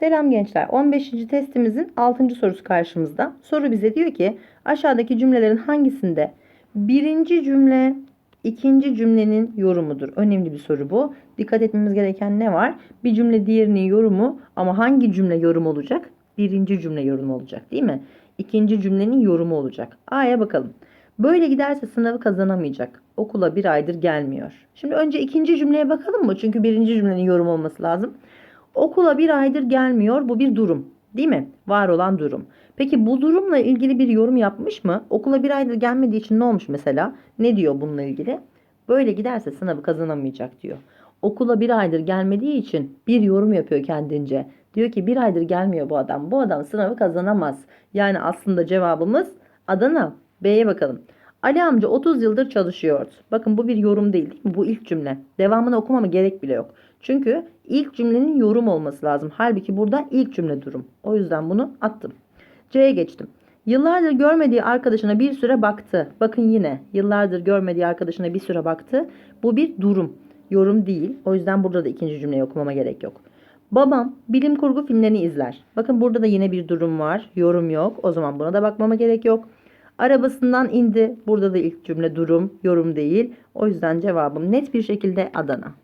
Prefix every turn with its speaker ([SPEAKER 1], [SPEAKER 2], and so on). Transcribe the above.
[SPEAKER 1] Selam gençler. 15. testimizin 6. sorusu karşımızda. Soru bize diyor ki aşağıdaki cümlelerin hangisinde birinci cümle ikinci cümlenin yorumudur? Önemli bir soru bu. Dikkat etmemiz gereken ne var? Bir cümle diğerinin yorumu ama hangi cümle yorum olacak? Birinci cümle yorum olacak değil mi? İkinci cümlenin yorumu olacak. A'ya bakalım. Böyle giderse sınavı kazanamayacak. Okula bir aydır gelmiyor. Şimdi önce ikinci cümleye bakalım mı? Çünkü birinci cümlenin yorum olması lazım. Okula bir aydır gelmiyor. Bu bir durum. Değil mi? Var olan durum. Peki bu durumla ilgili bir yorum yapmış mı? Okula bir aydır gelmediği için ne olmuş mesela? Ne diyor bununla ilgili? Böyle giderse sınavı kazanamayacak diyor. Okula bir aydır gelmediği için bir yorum yapıyor kendince. Diyor ki bir aydır gelmiyor bu adam. Bu adam sınavı kazanamaz. Yani aslında cevabımız Adana. B'ye bakalım. Ali amca 30 yıldır çalışıyordu. Bakın bu bir yorum değil, değil mi? Bu ilk cümle. Devamını okumama gerek bile yok. Çünkü ilk cümlenin yorum olması lazım. Halbuki burada ilk cümle durum. O yüzden bunu attım. C'ye geçtim. Yıllardır görmediği arkadaşına bir süre baktı. Bakın yine yıllardır görmediği arkadaşına bir süre baktı. Bu bir durum. Yorum değil. O yüzden burada da ikinci cümleyi okumama gerek yok. Babam bilim kurgu filmlerini izler. Bakın burada da yine bir durum var. Yorum yok. O zaman buna da bakmama gerek yok. Arabasından indi. Burada da ilk cümle durum, yorum değil. O yüzden cevabım net bir şekilde Adana.